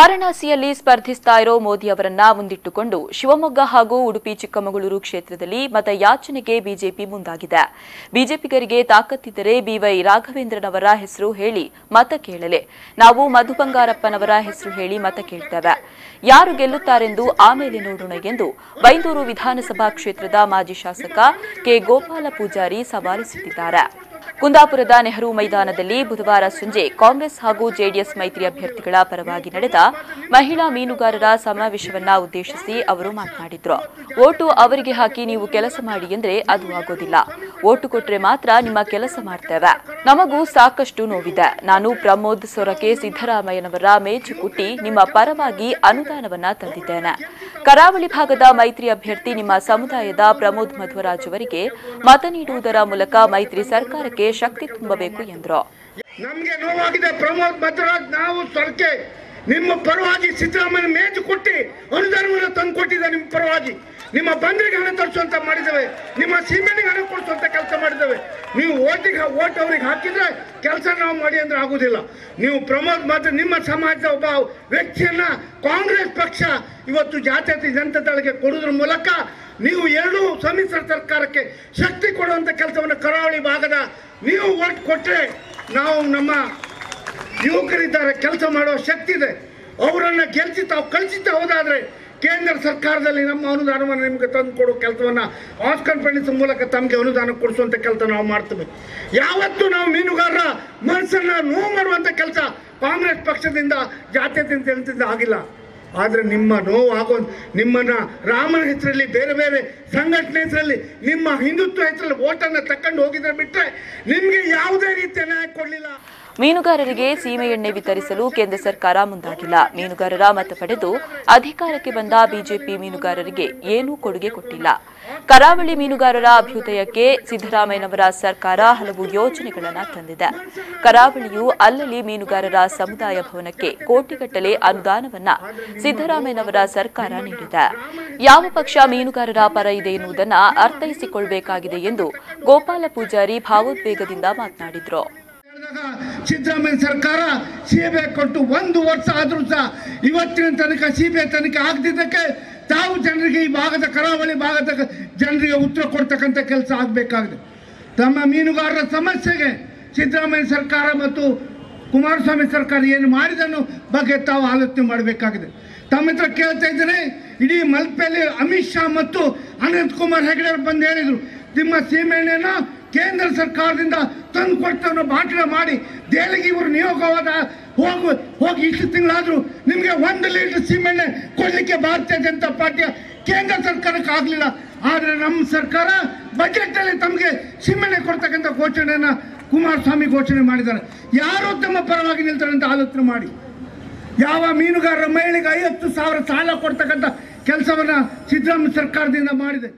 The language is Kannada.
ವಾರಣಾಸಿಯಲ್ಲಿ ಸ್ಪರ್ಧಿಸ್ತಾ ಇರೋ ಮೋದಿ ಅವರನ್ನ ಮುಂದಿಟ್ಟುಕೊಂಡು ಶಿವಮೊಗ್ಗ ಹಾಗೂ ಉಡುಪಿ, ಚಿಕ್ಕಮಗಳೂರು ಕ್ಷೇತ್ರದಲ್ಲಿ ಮತಯಾಚನೆಗೆ ಬಿಜೆಪಿ ಮುಂದಾಗಿದೆ. ಬಿಜೆಪಿಗರಿಗೆ ತಾಕತ್ತಿದ್ದರೆ ಬಿವೈ ರಾಘವೇಂದ್ರನವರ ಹೆಸರು ಹೇಳಿ ಮತ ಕೇಳಲೆ. ನಾವು ಮಧು ಬಂಗಾರಪ್ಪನವರ ಹೆಸರು ಹೇಳಿ ಮತ ಕೇಳ್ತೇವೆ. ಯಾರು ಗೆಲ್ಲುತ್ತಾರೆಂದು ಆಮೇಲೆ ನೋಡೋಣ ಎಂದು ಬೈಂದೂರು ವಿಧಾನಸಭಾ ಕ್ಷೇತ್ರದ ಮಾಜಿ ಶಾಸಕ ಕೆ ಗೋಪಾಲ ಪೂಜಾರಿ ಸವಾಲಿಸುತ್ತಿದ್ದಾರೆ ಕುಂದಾಪುರದ ನೆಹರು ಮೈದಾನದಲ್ಲಿ ಬುಧವಾರ ಸಂಜೆ ಕಾಂಗ್ರೆಸ್ ಹಾಗೂ ಜೆಡಿಎಸ್ ಮೈತ್ರಿ ಅಭ್ಯರ್ಥಿಗಳ ಪರವಾಗಿ ನಡೆದ ಮಹಿಳಾ ಮೀನುಗಾರರ ಸಮಾವೇಶವನ್ನ ಉದ್ದೇಶಿಸಿ ಅವರು ಮಾತನಾಡಿದ್ರು. ಓಟು ಅವರಿಗೆ ಹಾಕಿ ನೀವು ಕೆಲಸ ಮಾಡಿ ಎಂದರೆ ಅದು ಆಗೋದಿಲ್ಲ. ಓಟು ಕೊಟ್ರೆ ಮಾತ್ರ ನಿಮ್ಮ ಕೆಲಸ ಮಾಡ್ತೇವೆ. ನಮಗೂ ಸಾಕಷ್ಟು ನೋವಿದೆ. ನಾನು ಪ್ರಮೋದ್ ಸೊರಕೆ ಸಿದ್ದರಾಮಯ್ಯನವರ ಮೇಜು ಕುಟ್ಟಿ ನಿಮ್ಮ ಪರವಾಗಿ ಅನುದಾನವನ್ನ ತಂದಿದ್ದೇನೆ. ಕರಾವಳಿ ಭಾಗದ ಮೈತ್ರಿ ಅಭ್ಯರ್ಥಿ ನಿಮ್ಮ ಸಮುದಾಯದ ಪ್ರಮೋದ್ ಮಧ್ವರಾಜ್ ಅವರಿಗೆ ಮತ ನೀಡುವುದರ ಮೂಲಕ ಮೈತ್ರಿ ಸರ್ಕಾರಕ್ಕೆ ಶಕ್ತಿ ತುಂಬಬೇಕು ಎಂದರು. ನಮಗೆ ನೋವಾಗಿದೆ ಪ್ರಮೋದ್ ಭದ್ರರಾಜ್ ನಾವು ಸರ್ಕೆ ನಿಮ್ಮ ಪರವಾಗಿ ಸಿದ್ದರಾಮಯ್ಯ ಮೇಜು ಕೊಟ್ಟಿ ಅನುದಾನವನ್ನು ತಂದು ಕೊಟ್ಟಿದೆ ನಿಮ್ಮ ಪರವಾಗಿ. ನಿಮ್ಮ ಬಂದರಿಗೆ ಹಣ ತರಿಸುವಂತ ಮಾಡಿದ್ದೇವೆ. ನಿಮ್ಮ ಸೀಮೆಂಟ್ಗೆ ಹಣ ಕೊಡಿಸುವಂತ ಕೆಲಸ ಮಾಡಿದ್ದೇವೆ. ನೀವು ಓಟಿಗೆ ಓಟ್ ಅವ್ರಿಗೆ ಹಾಕಿದ್ರೆ ಕೆಲಸ ನಾವು ಮಾಡಿ ಅಂದ್ರೆ ಆಗುದಿಲ್ಲ. ನೀವು ಪ್ರಮೋದ್ ಮಾತ್ರ ನಿಮ್ಮ ಸಮಾಜದ ಒಬ್ಬ ವ್ಯಕ್ತಿಯನ್ನ ಕಾಂಗ್ರೆಸ್ ಪಕ್ಷ ಇವತ್ತು ಜಾತ್ಯತೀತ ಜನತಾದಳಕ್ಕೆ ಕೊಡೋದ್ರ ಮೂಲಕ ನೀವು ಎರಡೂ ಸಮ್ಮಿಶ್ರ ಸರ್ಕಾರಕ್ಕೆ ಶಕ್ತಿ ಕೊಡುವಂತ ಕೆಲಸವನ್ನು ಕರಾವಳಿ ಭಾಗದ ನೀವು ಓಟ್ ಕೊಟ್ಟರೆ ನಾವು ನಮ್ಮ ಯುವಕರಿದ್ದಾರೆ, ಕೆಲಸ ಮಾಡೋ ಶಕ್ತಿ ಇದೆ. ಅವರನ್ನು ಗೆಲ್ಸಿ, ತಾವು ಕಳಿಸಿತಾ ಹೋದಾದರೆ ಕೇಂದ್ರ ಸರ್ಕಾರದಲ್ಲಿ ನಮ್ಮ ಅನುದಾನವನ್ನು ನಿಮಗೆ ತಂದು ಕೊಡೋ ಕೆಲಸವನ್ನು ಆಸ್ ಕಾನ್ಫಿಡೆನ್ಸ್ ಮೂಲಕ ತಮಗೆ ಅನುದಾನ ಕೊಡಿಸುವಂಥ ಕೆಲಸ ನಾವು ಮಾಡ್ತೇವೆ. ಯಾವತ್ತೂ ನಾವು ಮೀನುಗಾರರ ಮನಸ್ಸನ್ನು ನೋವು ಮಾಡುವಂಥ ಕೆಲಸ ಕಾಂಗ್ರೆಸ್ ಪಕ್ಷದಿಂದ, ಜಾತ್ಯತೀತ ಆಗಿಲ್ಲ. ಆದರೆ ನಿಮ್ಮ ನೋವು ಆಗೋ ನಿಮ್ಮನ್ನು ರಾಮನ ಹೆಸರಲ್ಲಿ ಬೇರೆ ಬೇರೆ ಸಂಘಟನೆ ಹೆಸರಲ್ಲಿ ನಿಮ್ಮ ಹಿಂದುತ್ವ ಹೆಸರಲ್ಲಿ ಓಟನ್ನು ತಕೊಂಡು ಹೋಗಿದ್ರೆ ಬಿಟ್ಟರೆ ನಿಮಗೆ ಯಾವುದೇ ರೀತಿಯ ನ್ಯಾಯ ಕೊಡಲಿಲ್ಲ. ಮೀನುಗಾರರಿಗೆ ಸೀಮೆ ಎಣ್ಣೆ ವಿತರಿಸಲು ಕೇಂದ್ರ ಸರ್ಕಾರ ಮುಂದಾಗಿಲ್ಲ. ಮೀನುಗಾರರ ಮತ ಪಡೆದು ಅಧಿಕಾರಕ್ಕೆ ಬಂದ ಬಿಜೆಪಿ ಮೀನುಗಾರರಿಗೆ ಏನೂ ಕೊಡುಗೆ ಕೊಟ್ಟಿಲ್ಲ. ಕರಾವಳಿ ಮೀನುಗಾರರ ಅಭ್ಯುದಯಕ್ಕೆ ಸಿದ್ದರಾಮಯ್ಯನವರ ಸರ್ಕಾರ ಹಲವು ಯೋಜನೆಗಳನ್ನು ತಂದಿದೆ. ಕರಾವಳಿಯು ಅಲ್ಲಲ್ಲಿ ಮೀನುಗಾರರ ಸಮುದಾಯ ಭವನಕ್ಕೆ ಕೋಟಿಗಟ್ಟಲೆ ಅನುದಾನವನ್ನ ಸಿದ್ದರಾಮಯ್ಯನವರ ಸರ್ಕಾರ ನೀಡಿದೆ. ಯಾವ ಪಕ್ಷ ಮೀನುಗಾರರ ಪರ ಇದೆ ಎನ್ನುವುದನ್ನು ಅರ್ಥೈಸಿಕೊಳ್ಳಬೇಕಾಗಿದೆ ಎಂದು ಗೋಪಾಲ ಪೂಜಾರಿ ಭಾವೋದ್ವೇಗದಿಂದ ಮಾತನಾಡಿದರು. ಸಿದ್ದರಾಮಯ್ಯ ಸರ್ಕಾರ ಸಿಬಿಐ ಕೊಟ್ಟು ಒಂದು ವರ್ಷ ಆದರೂ ಸಹ ಇವತ್ತಿನ ತನಕ ಸಿಬಿಐ ತನಿಖೆ ಆಗದಿದ್ದಕ್ಕೆ ತಾವು ಜನರಿಗೆ ಈ ಭಾಗದ ಕರಾವಳಿ ಭಾಗದ ಜನರಿಗೆ ಉತ್ತರ ಕೊಡ್ತಕ್ಕಂಥ ಕೆಲಸ ಆಗಬೇಕಾಗಿದೆ. ತಮ್ಮ ಮೀನುಗಾರರ ಸಮಸ್ಯೆಗೆ ಸಿದ್ದರಾಮಯ್ಯ ಸರ್ಕಾರ ಮತ್ತು ಕುಮಾರಸ್ವಾಮಿ ಸರ್ಕಾರ ಏನು ಮಾಡಿದನ್ನು ಬಗ್ಗೆ ತಾವು ಆಲೋಚನೆ ಮಾಡಬೇಕಾಗಿದೆ. ತಮ್ಮ ಹತ್ರ ಕೇಳ್ತಾ ಇದ್ದೇನೆ, ಇಡೀ ಮಲ್ಪೆಯಲ್ಲಿ ಅಮಿತ್ ಶಾ ಮತ್ತು ಅನಂತ್ ಕುಮಾರ್ ಹೆಗಡೆ ಬಂದು ಹೇಳಿದರು, ನಿಮ್ಮ ಸೀಮೆಣ್ಣೆಯನ್ನು ಕೇಂದ್ರ ಸರ್ಕಾರದಿಂದ ತಂದು ಕೊಡ್ತಾನೋ ಬಾಟ್ಲೆ ಮಾಡಿ ದೆಹಲಿಗೆ ಇವರು ನಿಯೋಗವಾದ ಹೋಗು, ಹೋಗಿ ಇಷ್ಟು ತಿಂಗಳಾದರೂ ನಿಮಗೆ ಒಂದು ಲೀಟರ್ ಸೀಮೆಣ್ಣೆ ಕೊಡ್ಲಿಕ್ಕೆ ಭಾರತೀಯ ಜನತಾ ಪಾರ್ಟಿಯ ಕೇಂದ್ರ ಸರ್ಕಾರಕ್ಕೆ ಆಗಲಿಲ್ಲ. ಆದರೆ ನಮ್ಮ ಸರ್ಕಾರ ಬಜೆಟಲ್ಲಿ ತಮಗೆ ಸೀಮೆಣ್ಣೆ ಕೊಡ್ತಕ್ಕಂಥ ಘೋಷಣೆಯನ್ನು ಕುಮಾರಸ್ವಾಮಿ ಘೋಷಣೆ ಮಾಡಿದ್ದಾರೆ. ಯಾರು ತಮ್ಮ ಪರವಾಗಿ ನಿಲ್ತಾರೆ ಅಂತ ಆಲೋಚನೆ ಮಾಡಿ. ಯಾವ ಮೀನುಗಾರರ ಮಹಿಳೆಗೆ ಐವತ್ತು ಸಾವಿರ ಸಾಲ ಕೊಡ್ತಕ್ಕಂಥ ಕೆಲಸವನ್ನ ಸಿದ್ದರಾಮಯ್ಯ ಸರ್ಕಾರದಿಂದ ಮಾಡಿದೆ.